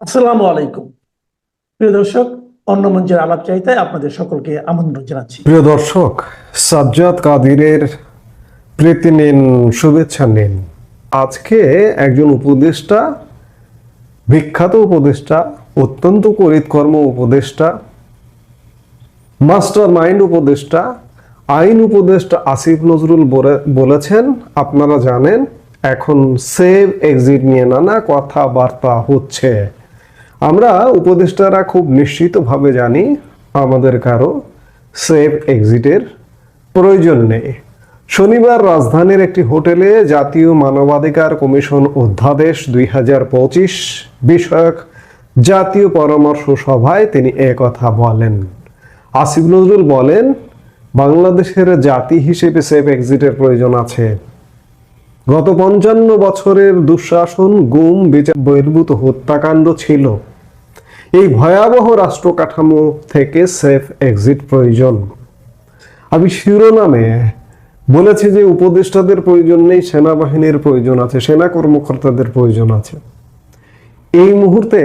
আসসালামু আলাইকুম। প্রিয় দর্শক, অন্য মঞ্চের আলাপ চাইতে আপনাদের সকলকে আমন্ত্রণ জানাচ্ছি। প্রিয় দর্শক, সাজ্জাদ কাদিরের প্রীতি নিন শুভেচ্ছা নিন। আজকে একজন উপদেষ্টা, বিখ্যাত উপদেষ্টা, অত্যন্ত করিতকর্ম উপদেষ্টা মাস্টার মাইন্ড উপদেষ্টা, আইন উপদেষ্টা আসিফ নজরুল বলে- বলেছেন, আপনারা জানেন, এখন সেভ এক্সিট নিয়ে নানা কথাবার্তা হচ্ছে। আমরা উপদেষ্টারা খুব নিশ্চিতভাবে জানি আমাদের কারও সেফ এক্সিটের প্রয়োজন নেই। শনিবার রাজধানীর একটি হোটেলে জাতীয় মানবাধিকার কমিশন অধ্যাদেশ দুই হাজার পঁচিশ বিষয়ক জাতীয় পরামর্শ সভায় তিনি কথা বলেন। আসিফ নজরুল বলেন, বাংলাদেশের জাতি হিসেবে সেফ এক্সিটের প্রয়োজন আছে। গত পঞ্চান্ন বছরের দুঃশাসন, গুম, বিচার, বহির্ভূত হত্যাকাণ্ড ছিল। এই ভয়াবহ রাষ্ট্র কাঠামো থেকে সেফ এক্সিট প্রয়োজন। আমি শিরোনামে বলেছি যে উপদেষ্টাদের প্রয়োজন নেই, সেনাবাহিনীর প্রয়োজন আছে, সেনা কর্মকর্তাদের প্রয়োজন আছে। এই মুহূর্তে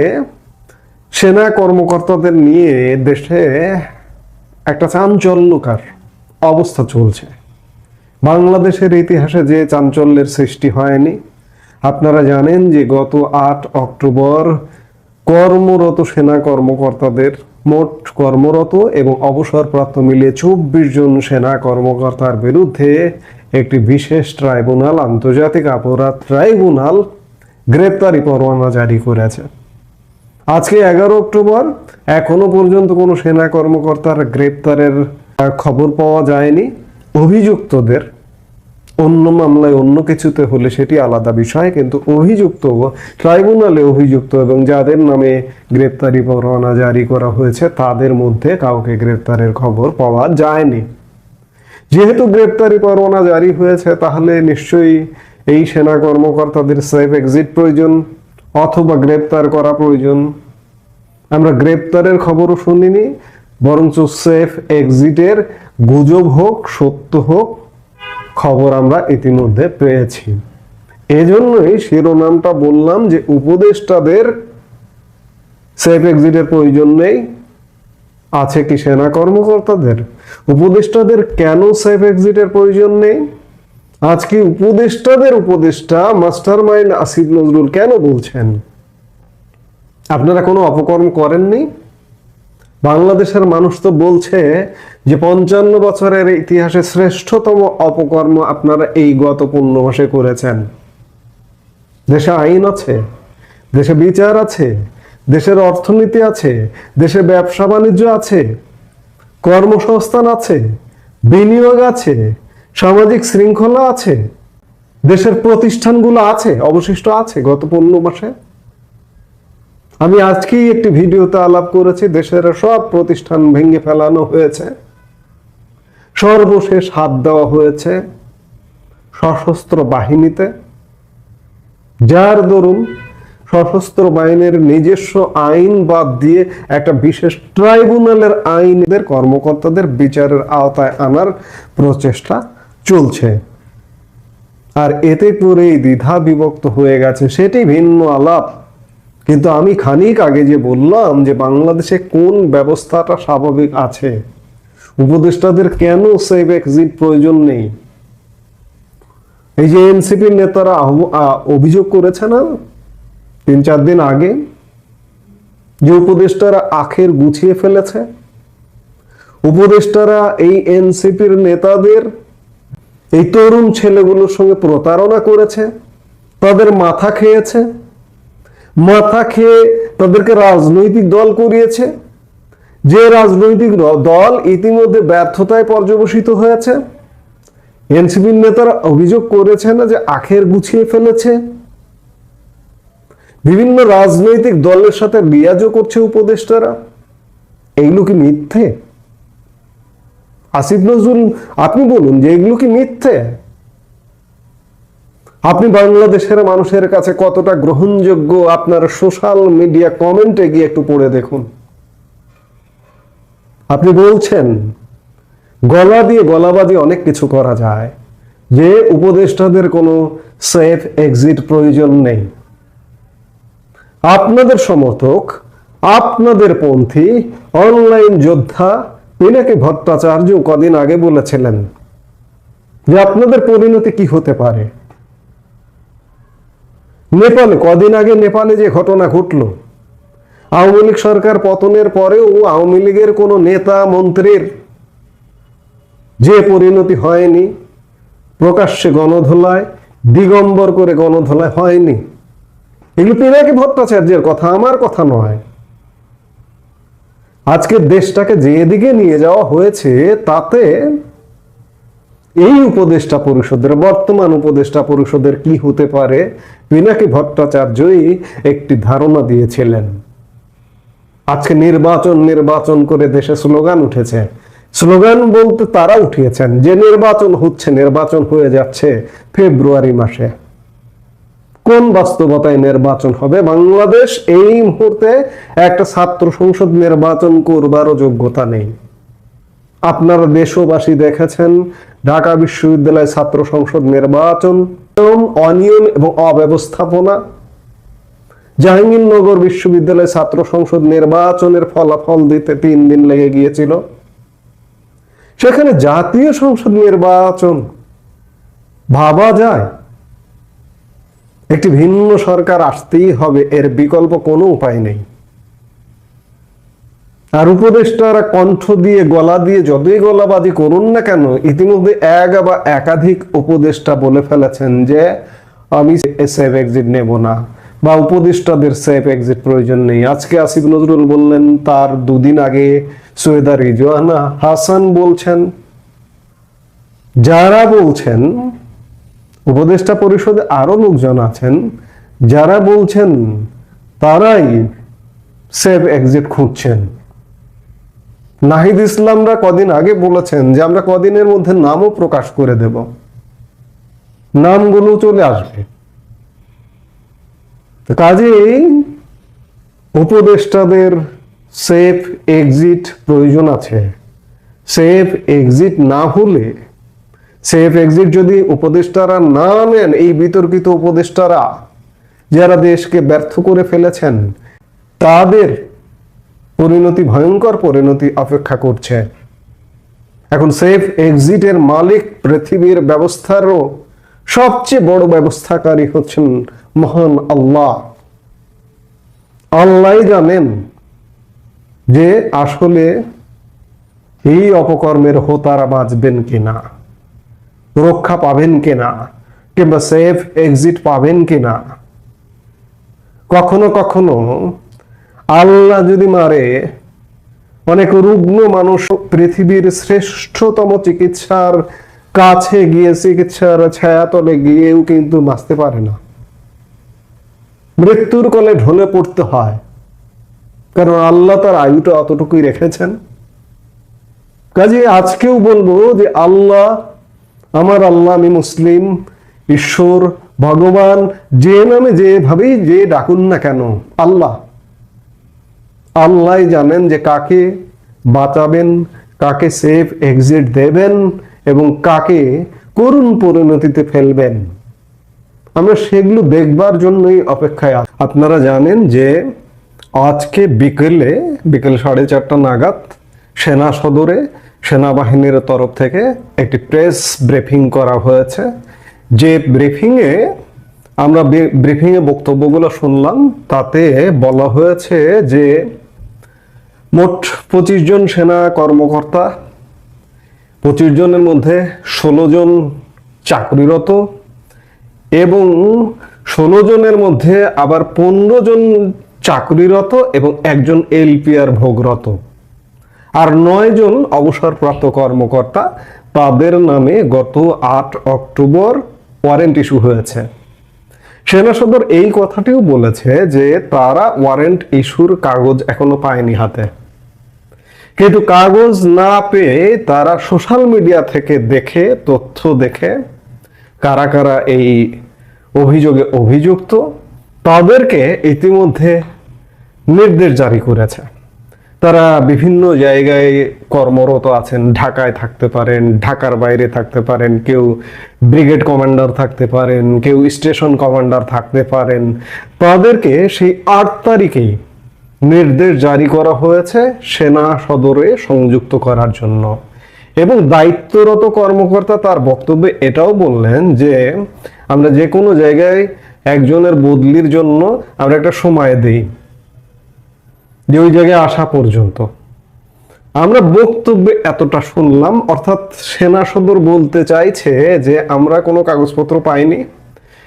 সেনা কর্মকর্তাদের নিয়ে দেশে একটা চাঞ্চল্যকার অবস্থা চলছে। বাংলাদেশের ইতিহাসে যে চাঞ্চল্যের সৃষ্টি হয়নি, আপনারা জানেন যে গত আট অক্টোবর কর্মরত সেনা কর্মকর্তাদের মোট কর্মরত এবং অবসরপ্রাপ্ত মিলিয়ে চব্বিশ জন সেনা কর্মকর্তার বিরুদ্ধে একটি বিশেষ ট্রাইব্যুনাল, আন্তর্জাতিক অপরাধ ট্রাইব্যুনাল গ্রেপ্তারি পরোয়ানা জারি করেছে। আজকে এগারো অক্টোবর, এখনও পর্যন্ত কোনো সেনা কর্মকর্তার গ্রেপ্তারের খবর পাওয়া যায়নি। অভিযুক্তদের অন্য মামলায় অন্য কিছুতে হলে সেটি আলাদা বিষয়, কিন্তু অভিযুক্ত ট্রাইব্যুনালে অভিযুক্ত এবং যাদের নামে গ্রেপ্তারি পরোয়ানা জারি করা হয়েছে, তাদের মধ্যে কাউকে গ্রেপ্তারের খবর পাওয়া যায়নি। যেহেতু গ্রেপ্তারি পরোয়ানা জারি হয়েছে, তাহলে নিশ্চয়ই এই সেনা কর্মকর্তাদের সেফ এক্সিট প্রয়োজন অথবা গ্রেপ্তার করা প্রয়োজন। আমরা গ্রেপ্তারের খবরও শুনিনি, বরঞ্চ সেফ এক্সিটের গুজব হোক, সত্য হোক খবর আমরা ইতিমধ্যে পেয়েছি। এজন্যই শিরোনামটা বললাম যে উপদেষ্টাদের সেফ এক্সিটের প্রয়োজন নেই। আছে কি সেনা কর্মকর্তাদের? উপদেষ্টাদের কেন সেফ এক্সিটের প্রয়োজন নেই? আজকে উপদেষ্টাদের উপদেষ্টা মাস্টার মাইন্ড আসিফ নজরুল কেন বলছেন? আপনারা কোনো অপকর্ম করেননি? বাংলাদেশের মানুষ তো বলছে যে পঞ্চান্ন বছরের ইতিহাসে শ্রেষ্ঠতম অপকর্ম আপনারা এই গত পূর্ণ মাসে করেছেন। দেশে আইন আছে, দেশে বিচার আছে, দেশের অর্থনীতি আছে, দেশে ব্যবসা বাণিজ্য আছে, কর্মসংস্থান আছে, বিনিয়োগ আছে, সামাজিক শৃঙ্খলা আছে, দেশের প্রতিষ্ঠানগুলো আছে, অবশিষ্ট আছে গত পনেরো মাসে। আমি আজকেই একটি ভিডিওতে আলাপ করেছি, দেশের সব প্রতিষ্ঠান ভেঙে ফেলানো হয়েছে। সর্বশেষ হাত দেওয়া হয়েছে সশস্ত্র বাহিনীতে। যার দরুন সশস্ত্র বাহিনীর নিজস্ব আইন বাদ দিয়ে একটা বিশেষ ট্রাইব্যুনালের আইনদের কর্মকর্তাদের বিচারের আওতায় আনার প্রচেষ্টা চলছে। আর এতে করেই দ্বিধা বিভক্ত হয়ে গেছে, সেটি ভিন্ন আলাপ। কিন্তু আমি খানিক আগে যে বললাম যে বাংলাদেশে কোন ব্যবস্থাটা স্বাভাবিক আছে, উপদেষ্টাদের কেন সেভ এক্সিট প্রয়োজন নেই? এই যে এনসিপির নেতারা অভিযোগ করেছে না তিন চার দিন আগে যে উপদেষ্টারা আখের গুছিয়ে ফেলেছে? উপদেষ্টারা এই এনসিপির নেতাদের এই তরুণ ছেলেগুলোর সঙ্গে প্রতারণা করেছে, তাদের মাথা খেয়েছে মাথা খেয়ে তাদেরকে রাজনৈতিক দল করিয়েছে। যে রাজনৈতিক দল ইতিমধ্যে ব্যর্থতায় পর্যবসিত হয়েছে। এনসিপির নেতারা অভিযোগ করেছে না যে আখের গুছিয়ে ফেলেছে। বিভিন্ন রাজনৈতিক দলের সাথে লিয়াজও করছে উপদেষ্টারা। এইগুলো কি মিথ্যে? আসিফ নজরুল, আপনি বলুন যে এগুলো কি মিথ্যে? আপনি বাংলাদেশের মানুষের কাছে কতটা গ্রহণযোগ্য আপনার সোশ্যাল মিডিয়া কমেন্টে গিয়ে একটু পড়ে দেখুন। আপনি বলছেন, গলা দিয়ে গলাবাজি অনেক কিছু করা যায়, যে উপদেষ্টাদের কোনো সেফ এক্সিট প্রয়োজন নেই। আপনাদের সমর্থক, আপনাদের পন্থী, অনলাইন যোদ্ধা পিনাকি ভট্টাচার্য কদিন আগে বলেছিলেন যে আপনাদের পরিণতি কি হতে পারে? নেপালে, কদিন আগে নেপালে যে ঘটনা ঘটলো, আওয়ামী লীগ সরকার পতনের পরেও আওয়ামী লীগের কোনো নেতা, মন্ত্রীর যে পরিণতি হয়নি, প্রকাশ্যে গণধোলায়, দিগম্বর করে গণধোলায় হয়নি। এগুলো পিনাকি ভট্টাচার্যের কথা আমার কথা নয়। আজকে দেশটাকে যেদিকে নিয়ে যাওয়া হয়েছে, তাতে এই উপদেষ্টা পরিষদের, বর্তমান উপদেষ্টা পরিষদের কি হতে পারে? পিনাকি ভট্টাচার্যই একটি ধারণা দিয়েছিলেন। আজকে নির্বাচন নির্বাচন করে দেশে স্লোগান উঠেছে। স্লোগান বলতে তারা উঠিয়েছেন, যে নির্বাচন হচ্ছে, নির্বাচন হয়ে যাচ্ছে ফেব্রুয়ারি মাসে। কোন বাস্তবতায় নির্বাচন হবে? বাংলাদেশ এই মুহূর্তে একটা ছাত্র সংসদ নির্বাচন করবারও যোগ্যতা নেই। আপনারা দেশবাসী দেখেছেন, ঢাকা বিশ্ববিদ্যালয় ছাত্র সংসদ নির্বাচন অনিয়ম এবং অব্যবস্থাপনা। জাহাঙ্গীরনগর বিশ্ববিদ্যালয় ছাত্র সংসদ নির্বাচনের ফলাফল দিতে তিন দিন লেগে গিয়েছিল। সেখানে জাতীয় সংসদ নির্বাচন ভাবা যায়। একটি ভিন্ন সরকার আসতেই হবে, এর বিকল্প কোনো উপায় নেই। আর উপদেষ্টারা কণ্ঠ দিয়ে, গলা দিয়ে যতই গলাবাজি করুন না কেন, ইতিমধ্যে এক বা একাধিক উপদেষ্টা বলে ফেলেছেন যে, আমি সেফ এক্সিট নেব না বা উপদেষ্টাদের সেফ এক্সিট প্রয়োজন নেই। আজকে আসিফ নজরুল বললেন, তার দুদিন আগে সৈয়দা রিজওয়ানা হাসান বলছেন, যারা বলছেন, উপদেষ্টা পরিষদে আরও লোকজন আছেন, যারা বলছেন, তারাই সেফ এক্সিট খুঁজছেন। নাহিদ ইসলামরা কদিন আগে বলেছেন যে আমরা কদিনের মধ্যে নামও প্রকাশ করে দেব। নামগুলো চলে আসবে। কাজেই উপদেষ্টাদের সেফ এক্সিট প্রয়োজন আছে। সেফ এক্সিট না হলে, সেফ এক্সিট যদি উপদেষ্টারা না নেন, এই বিতর্কিত উপদেষ্টারা যারা দেশকে ব্যর্থ করে ফেলেছেন, তাদের পরিণতি, ভয়ঙ্কর পরিণতি অপেক্ষা করছে। এখন সেফ এক্সিটের মালিক পৃথিবীর ব্যবস্থারও সবচেয়ে বড় ব্যবস্থাকারী হচ্ছেন মহান আল্লাহ। আল্লাহ জানেন যে আসলে এই অপকর্মের হোতারা বাঁচবেন কিনা, রক্ষা পাবেন কিনা, কিংবা সেফ এক্সিট পাবেন কিনা। কখনো কখনো আল্লাহ যদি মারে, অনেক রুগ্ন মানুষ পৃথিবীর শ্রেষ্ঠতম চিকিৎসার কাছে গিয়ে চিকিৎসার ছায়াতলে গিয়েও কিন্তু বাঁচতে পারে না। মৃত্যুর কলে ঢলে পড়তে হয়। কারণ আল্লাহ তার আয়ুটা অতটুকুই রেখেছেন। কাজে আজকেও বলব যে আল্লাহ, আমার আল্লাহ, আমি মুসলিম, ঈশ্বর, ভগবান, যে নামে যেভাবেই যে ডাকুন না কেন, আল্লাহ আল্লাহ জানেন যে কাকে বাঁচাবেন, কাকে সেফ এক্সিট দেবেন এবং কাকে করুণ পরিণতিতে ফেলবেন আমরা সেগুলো দেখবার জন্যই অপেক্ষায়। আপনারা জানেন যে আজকে বিকেলে, বিকেল সাড়ে চারটা নাগাদ সেনা সদরে সেনাবাহিনীর তরফ থেকে একটি প্রেস ব্রিফিং করা হয়েছে যে ব্রিফিংয়ে আমরা ব্রিফিংয়ে বক্তব্যগুলো শুনলাম, তাতে বলা হয়েছে যে মোট পঁচিশ জন সেনা কর্মকর্তা, পঁচিশ জনের মধ্যে ষোলো জন চাকরিরত এবং ষোলো জনের মধ্যে আবার পনেরো জন চাকরিরত এবং একজন এলপিআর ভোগরত। আর নয় জন অবসরপ্রাপ্ত কর্মকর্তা, তাদের নামে গত আট অক্টোবর ওয়ারেন্ট ইস্যু হয়েছে। সেনা সদর এই কথাটিও বলেছে যে তারা ওয়ারেন্ট ইস্যুর কাগজ এখনও পায়নি হাতে। কিন্তু কাগজ না পেয়ে তারা সোশ্যাল মিডিয়া থেকে দেখে, তথ্য দেখে কারা কারা এই অভিযোগে অভিযুক্ত, তাদেরকে ইতিমধ্যে নির্দেশ জারি করেছে। তারা বিভিন্ন জায়গায় কর্মরত আছেন, ঢাকায় থাকতে পারেন, ঢাকার বাইরে থাকতে পারেন, কেউ ব্রিগেড কমান্ডার থাকতে পারেন, কেউ স্টেশন কমান্ডার থাকতে পারেন। তাদেরকে সেই আট তারিখেই নির্দেশ জারি করা হয়েছে সেনা সদরে সংযুক্ত করার জন্য। এবং দায়িত্বরত কর্মকর্তা তার বক্তব্যে এটাও বললেন যে, আমরা যে কোনো জায়গায় একজনের বদলির জন্য আমরা একটা সময় দিই। যে ওই জায়গায় আসা পর্যন্ত। আমরা বক্তব্যে এতটা শুনলাম, অর্থাৎ সেনা সদর বলতে চাইছে যে, আমরা কোনো কাগজপত্র পাইনি।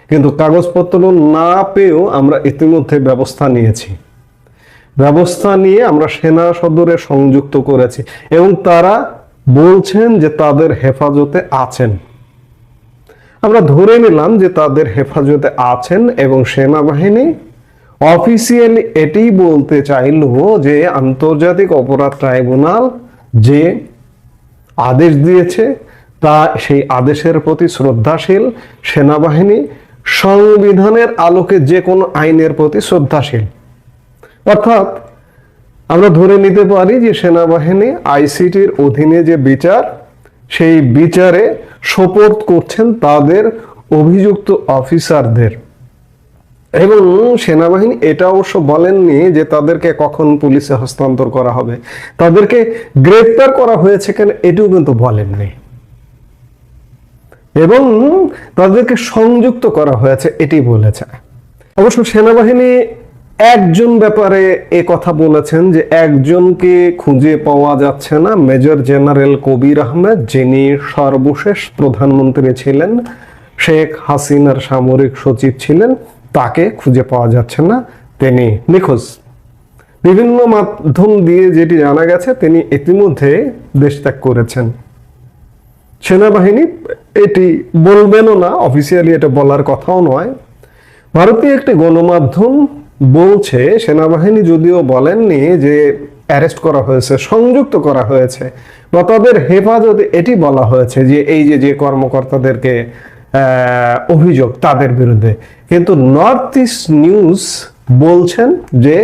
কিন্তু কাগজপত্র না পেয়েও আমরা ইতিমধ্যে ব্যবস্থা নিয়েছি। ব্যবস্থা নিয়ে আমরা সেনা সদরে সংযুক্ত করেছি এবং তারা বলছেন যে তাদের হেফাজতে আছেন। আমরা ধরে নিলাম যে তাদের হেফাজতে আছেন এবং সেনাবাহিনী অফিসিয়ালি এটি বলতে চাইল যে আন্তর্জাতিক অপরাধ ট্রাইব্যুনাল যে আদেশ দিয়েছে, তা সেই আদেশের প্রতি শ্রদ্ধাশীল সেনাবাহিনী, সংবিধানের আলোকে যে কোনো আইনের প্রতি শ্রদ্ধাশীল। অর্থাৎ আমরা ধরে নিতে পারি যে সেনাবাহিনী আইসিটির অধীনে যে বিচার, সেই বিচারে সোপর্দ করছেন তাদের অভিযুক্ত অফিসারদের। এবং সেনাবাহিনী এটা অবশ্য বলেননি যে তাদেরকে কখন পুলিশে হস্তান্তর করা হবে। তাদেরকে গ্রেপ্তার করা হয়েছে কেন এটিও কিন্তু বলেননি। এবং তাদেরকে সংযুক্ত করা হয়েছে, এটি বলেছে। অবশ্য সেনাবাহিনী একজন ব্যাপারে এ কথা বলেছেন যে একজনকে খুঁজে পাওয়া যাচ্ছে না। মেজর জেনারেল কবির আহমেদ, যিনি সর্বশেষ প্রধানমন্ত্রী ছিলেন, শেখ হাসিনার সামরিক সচিব ছিলেন, তাকে খুঁজে পাওয়া যাচ্ছে না। তিনি নিখোঁজ। বিভিন্ন মাধ্যম দিয়ে যেটি জানা গেছে, তিনি ইতিমধ্যে দেশ ত্যাগ করেছেন। সেনাবাহিনী এটি বলবেনও না অফিসিয়ালি এটা বলার কথাও নয়। ভারতীয় একটি গণমাধ্যম বলছে, সেনাবাহিনী যদিও বলেননি যে অ্যারেস্ট করা হয়েছে, সংযুক্ত করা হয়েছে, বা তাদের হেফাজতে এটি বলা হয়েছে যে এই যে যে কর্মকর্তাদেরকে অভিযোগ তাদের বিরুদ্ধে। কিন্তু নর্থ ইস্ট নিউজ বলছেন যে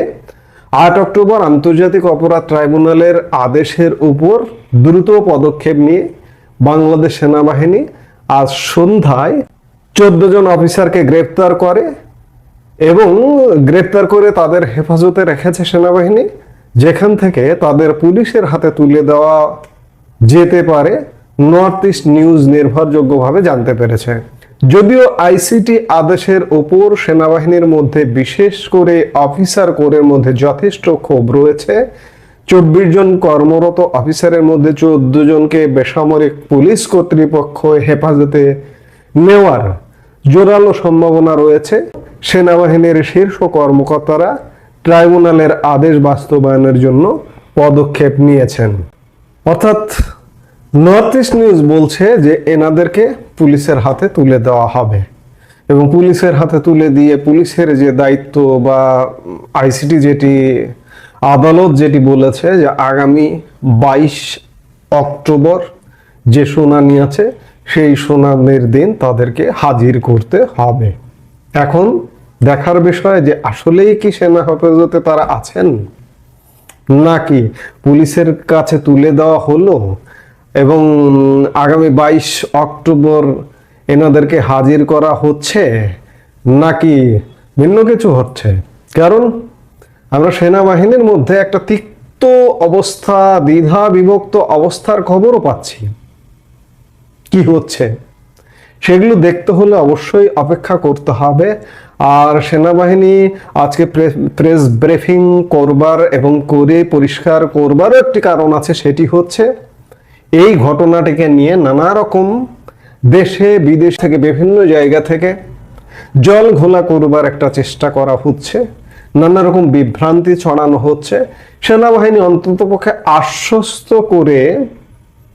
আট অক্টোবর আন্তর্জাতিক অপরাধ ট্রাইব্যুনালের আদেশের উপর দ্রুত পদক্ষেপ নিয়ে বাংলাদেশ সেনাবাহিনী আজ সন্ধ্যায় চোদ্দ জন অফিসারকে গ্রেপ্তার করে এবং গ্রেপ্তার করে তাদের হেফাজতে রেখেছে সেনাবাহিনী, যেখান থেকে তাদের পুলিশের হাতে তুলে দেওয়া যেতে পারে নর্থ ইস্ট নিউজ নির্ভরযোগ্যভাবে জানতে পেরেছে। যদিও আইসিটি আদেশের ওপর সেনাবাহিনীর মধ্যে বিশেষ করে অফিসার কোরের মধ্যে যথেষ্ট ক্ষোভ রয়েছে, চব্বিশ জন কর্মরত অফিসারের মধ্যে চোদ্দ জনকে বেসামরিক পুলিশ কর্তৃপক্ষ হেফাজতে নেওয়ার জোরালো সম্ভাবনা রয়েছে। সেনাবাহিনীর শীর্ষ কর্মকর্তারা ট্রাইব্যুনালের আদেশ বাস্তবায়নের জন্য পদক্ষেপ নিয়েছেন। অর্থাৎ নর্থ ইস্ট নিউজ বলছে যে এনাদেরকে পুলিশের হাতে তুলে দেওয়া হবে এবং পুলিশের হাতে তুলে দিয়ে পুলিশের যে দায়িত্ব বা আইসিটি যেটি, আদালত যেটি বলেছে যে আগামী বাইশ অক্টোবর যে শুনানি আছে সেই শুনানির দিন তাদেরকে হাজির করতে হবে। এখন দেখার বিষয় যে আসলেই কি সেনা হেফাজতে তারা আছেন? নাকি পুলিশের কাছে তুলে দেওয়া হলো এবং আগামী বাইশ অক্টোবর এনাদেরকে হাজির করা হচ্ছে নাকি ভিন্ন কিছু হচ্ছে? কারণ আমরা সেনাবাহিনীর মধ্যে একটা তিক্ত অবস্থা দ্বিধা বিভক্ত অবস্থার খবরও পাচ্ছি। কি হচ্ছে? সেগুলো দেখতে হলে অবশ্যই অপেক্ষা করতে হবে। আর সেনাবাহিনী আজকে প্রেস ব্রিফিং করবার এবং করে পরিষ্কার করবারও একটি কারণ আছে, সেটি হচ্ছে এই ঘটনাটিকে নিয়ে নানা রকম দেশে, বিদেশ থেকে বিভিন্ন জায়গা থেকে জল ঘোলা করবার একটা চেষ্টা করা হচ্ছে। নানা রকম বিভ্রান্তি ছড়ানো হচ্ছে। সেনাবাহিনী অন্ততপক্ষে আশ্বস্ত করে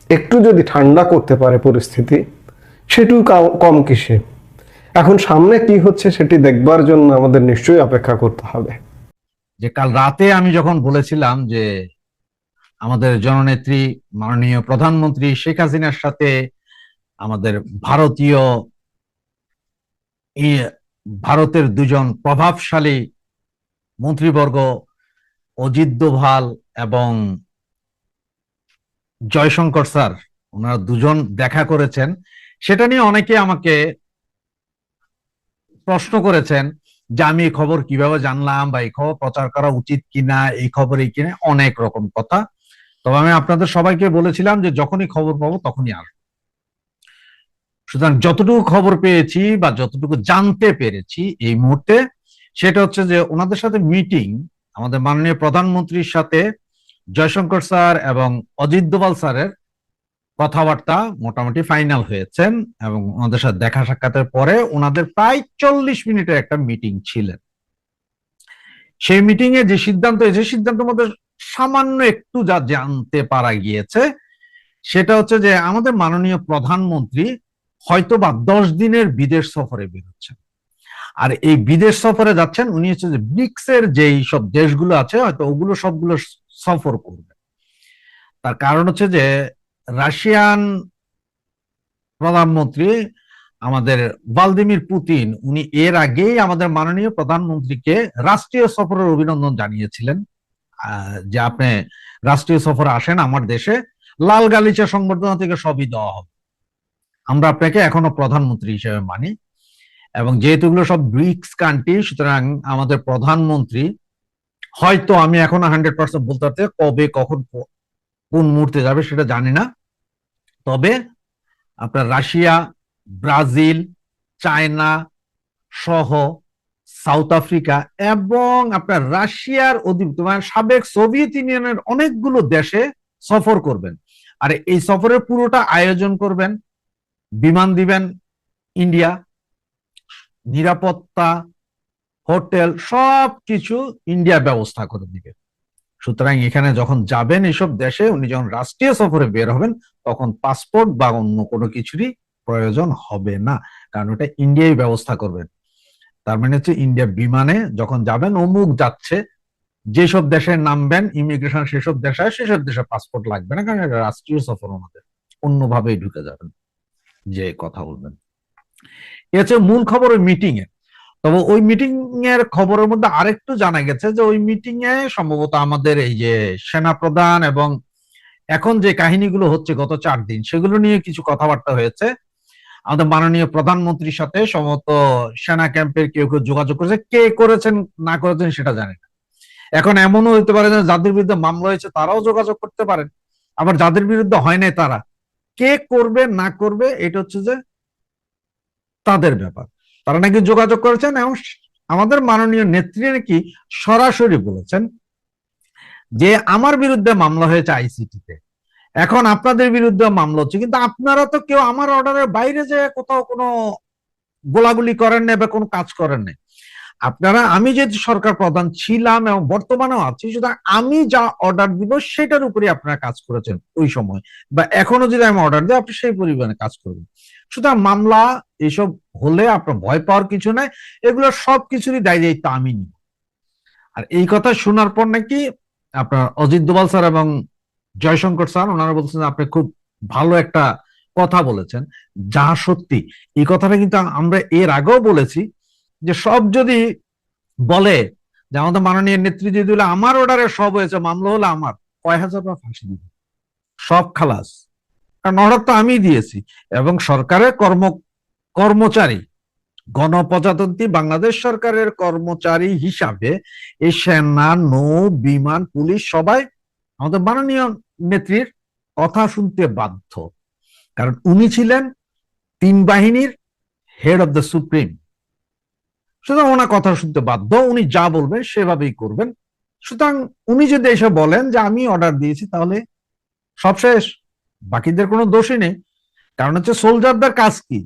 একটু যদি ঠান্ডা করতে পারে পরিস্থিতি, সেটুকু কাম- কিসে? এখন সামনে কি হচ্ছে সেটি দেখবার জন্য আমাদের নিশ্চয়ই অপেক্ষা করতে হবে। যে কাল রাতে আমি যখন বলেছিলাম যে আমাদের জননেত্রী, মাননীয় প্রধানমন্ত্রী শেখ হাসিনার সাথে আমাদের ভারতীয় ভারতের দুজন প্রভাবশালী মন্ত্রীবর্গ অজিত দোভাল এবং জয়শঙ্কর স্যার, ওনারা দুজন দেখা করেছেন। সেটা নিয়ে অনেকে আমাকে প্রশ্ন করেছেন যে আমি এই খবর কীভাবে জানলাম বা এই খবর প্রচার করা উচিত কিনা, এই খবর এই কিনা, অনেক রকম কথা। তবে আমি আপনাদের সবাইকে বলেছিলাম যে যখনই খবর পাবো তখনই আসব। সুতরাং যতটুকু খবর পেয়েছি বা যতটুকু জানতে পেরেছি এই মুহূর্তে, সেটা হচ্ছে যে ওনাদের সাথে মিটিং আমাদের মাননীয় প্রধানমন্ত্রীর সাথে জয়শঙ্কর স্যার এবং অজিত দোভাল স্যারের কথাবার্তা মোটামুটি ফাইনাল হয়েছেন এবং ওনাদের সাথে দেখা সাক্ষাতের পরে ওনাদের প্রায় চল্লিশ মিনিটের একটা মিটিং ছিলেন। সেই মিটিং এ যে সিদ্ধান্ত হয়েছে সিদ্ধান্তের মধ্যে সামান্য একটু যা জানতে পারা গিয়েছে, সেটা হচ্ছে যে আমাদের মাননীয় প্রধানমন্ত্রী হয়তো বা দশ দিনের বিদেশ সফরে বেরোচ্ছেন। আর এই বিদেশ সফরে যাচ্ছেন উনি হচ্ছে যে ব্রিক্স এর যেই সব দেশগুলো আছে, হয়তো ওগুলো সবগুলো সফর করবে। তার কারণ হচ্ছে যে, রাশিয়ান প্রধানমন্ত্রী আমাদের ভ্লাদিমির পুতিন, উনি এর আগেই আমাদের মাননীয় প্রধানমন্ত্রীকে রাষ্ট্রীয় সফরের অভিনন্দন জানিয়েছিলেন। যে আপনি রাষ্ট্রীয় সফরে আসেন আমার দেশে, লাল গালিচা সংবর্ধনা থেকে সবই দেওয়া হবে। আমরা আপনাকে এখনও প্রধানমন্ত্রী হিসেবে মানি। এবং যেহেতু সব ব্রিক্স কান্ট্রি, সুতরাং আমাদের প্রধানমন্ত্রী হয়তো আমি এখনও হান্ড্রেড পার্সেন্ট বলতে কবে, কখন কোন মুহূর্তে যাবে সেটা জানি না। তবে আপনার রাশিয়া, ব্রাজিল, চায়না সহ সাউথ আফ্রিকা এবং আপনার রাশিয়ার অধীন মানে সাবেক সোভিয়েত ইউনিয়নের অনেকগুলো দেশে সফর করবেন। আর এই সফরের পুরোটা আয়োজন করবেন, বিমান দিবেন ইন্ডিয়া, নিরাপত্তা হোটেল সব কিছু ইন্ডিয়া ব্যবস্থা করে দিবে। সুতরাং এখানে যখন যাবেন এসব দেশে, উনি যখন রাষ্ট্রীয় সফরে বের হবেন, তখন পাসপোর্ট বা অন্য কোনো কিছুরই প্রয়োজন হবে না, কারণ ওটা ইন্ডিয়াই ব্যবস্থা করবেন তার মানে হচ্ছে ইন্ডিয়া বিমানে যখন যাবেন, অমুক যাচ্ছে, যেসব দেশে নামবেন ইমিগ্রেশন সেসব দেশে সেসব দেশে পাসপোর্ট লাগবে না, কারণ এটা রাষ্ট্রীয় সফর ওনাদের অন্যভাবেই ঢুকে যাবেন, যে কথা বলবেন। এ হচ্ছে মূল খবর মিটিং এ। তবে ওই মিটিং এর খবরের মধ্যে আরেকটু জানা গেছে যে ওই মিটিং এ সম্ভবত আমাদের এই যে সেনা প্রধান এবং এখন যে কাহিনীগুলো হচ্ছে গত চার দিন, সেগুলো নিয়ে কিছু কথাবার্তা হয়েছে। আমাদের মাননীয় প্রধানমন্ত্রীর সাথে সম্ভবত সেনা ক্যাম্পের কেউ কেউ যোগাযোগ করেছে। কে করেছেন, না করেছেন সেটা জানি না। এখন এমনও হতে পারে যে যাদের বিরুদ্ধে মামলা হয়েছে তারাও যোগাযোগ করতে পারেন। আবার যাদের বিরুদ্ধে হয় নাই তারা। কে করবে, না করবে, এটা হচ্ছে যে তাদের ব্যাপার। তারা নাকি যোগাযোগ করেছেন এবং আমাদের মাননীয় নেত্রী নাকি সরাসরি বলেছেন যে আমার বিরুদ্ধে মামলা হয়েছে আইসিটিতে। এখন আপনাদের বিরুদ্ধে মামলা হচ্ছে, কিন্তু আপনারা তো কেউ আমার অর্ডারের বাইরে যে কোথাও কোনো গোলাগুলি করেন না বা কোনো কাজ করেন না আপনারা, আমি যেহেতু সরকার প্রধান ছিলাম এবং বর্তমানেও আছি, সুতরাং আমি যা অর্ডার দিব সেটার উপরে আপনারা কাজ করেছেন ওই সময়। বা এখনও যদি আমি অর্ডার দিই, আপনি সেই পরিমাণে কাজ করবেন। সুতরাং মামলা এসব হলে আপনার ভয় পাওয়ার কিছু নাই, এগুলো সব কিছুরই দায় দায়িত্ব আমি নিব। আর এই কথা শোনার পর নাকি আপনার অজিত দোভাল স্যার এবং জয়শঙ্কর স্যার, ওনারা বলছেন আপনি খুব ভালো একটা কথা বলেছেন, যা সত্যি। এই কথাটা কিন্তু আমরা এর আগেও বলেছি যে সব যদি বলে যে আমাদের মাননীয় নেত্রী যদি আমার অর্ডারে সব হয়েছে, মামলা হলে আমার কয় হাজার ফাঁসি দিবে? সব খালাস। কারণ অর্ডার তো আমি দিয়েছি। এবং সরকারের কর্ম, কর্মচারী, গণপ্রজাতন্ত্রী বাংলাদেশ সরকারের কর্মচারী হিসাবে এই সেনা, নৌ, বিমান, পুলিশ সবাই আমাদের মাননীয় নেত্রীর কথা শুনতে বাধ্য। কারণ উনি ছিলেন তিন বাহিনীর হেড অফ দ্য সুপ্রিম সুতরাং ওনার কথা শুনতে বাধ্য, উনি যা বলবেন সেভাবেই করবেন। সুতরাং উনি যদি এসে বলেন যে আমি অর্ডার দিয়েছি, তাহলে সব শেষ বাকিদের কোনো দোষই নেই। কারণ হচ্ছে সোলজারদের কাজ কি?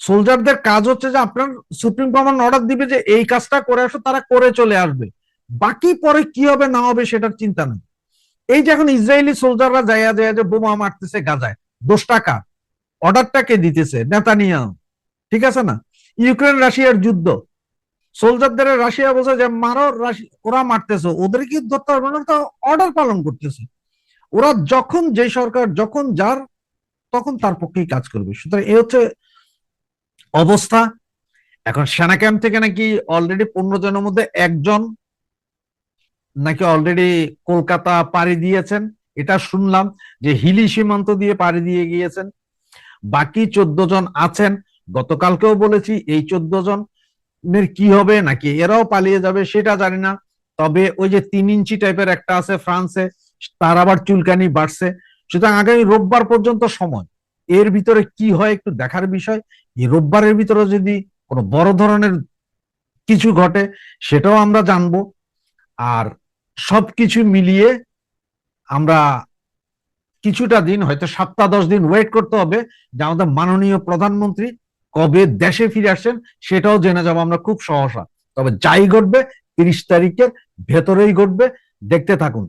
সোলজারদের কাজ হচ্ছে যে আপনার সুপ্রিম কমান্ড অর্ডার দিবে যে এই কাজটা করে আসো, তারা করে চলে আসবে। বাকি পরে কি হবে, না হবে সেটার চিন্তা নেই। এই যে এখন ইসরায়েলি সোলজাররা যাইয়া যায় যে বোমা মারতেছে গাজায় দোষ টাকা অর্ডারটা কে দিতেছে? নেতানিয়া ঠিক আছে না? ইউক্রেন রাশিয়ার যুদ্ধ। সোলজারদের রাশিয়া বলছে যে, মারো ওরা মারতেছে। ওদের কি ধরতে পারবে অর্ডার পালন করতেছে। ওরা যখন যে সরকার, যখন যার, তখন তার পক্ষেই কাজ করবে। সুতরাং এ হচ্ছে অবস্থা। এখন সেনা ক্যাম্প থেকে নাকি অলরেডি পনেরো জনের মধ্যে একজন নাকি অলরেডি কলকাতা পাড়ি দিয়েছেন। এটা শুনলাম যে হিলি সীমান্ত দিয়ে পাড়ি দিয়ে গিয়েছেন। বাকি চোদ্দ জন আছেন। গতকালকেও বলেছি, এই চোদ্দ জনের কি হবে, নাকি এরাও পালিয়ে যাবে, সেটা জানি না। তবে ওই যে তিন ইঞ্চি টাইপের একটা আছে ফ্রান্সে। তার আবার চুলকানি বাড়ছে। সুতরাং আগামী রোববার পর্যন্ত সময়। এর ভিতরে কি হয় একটু দেখার বিষয়। এই রোববারের ভিতরে যদি কোনো বড় ধরনের কিছু ঘটে, সেটাও আমরা জানব। আর সবকিছু মিলিয়ে আমরা কিছুটা দিন, হয়তো সপ্তাহ দশ দিন ওয়েট করতে হবে যে আমাদের মাননীয় প্রধানমন্ত্রী কবে দেশে ফিরে আসেন সেটাও জেনে যাব আমরা খুব সহসা। তবে যাই ঘটবে, তিরিশ তারিখের ভেতরেই ঘটবে। দেখতে থাকুন।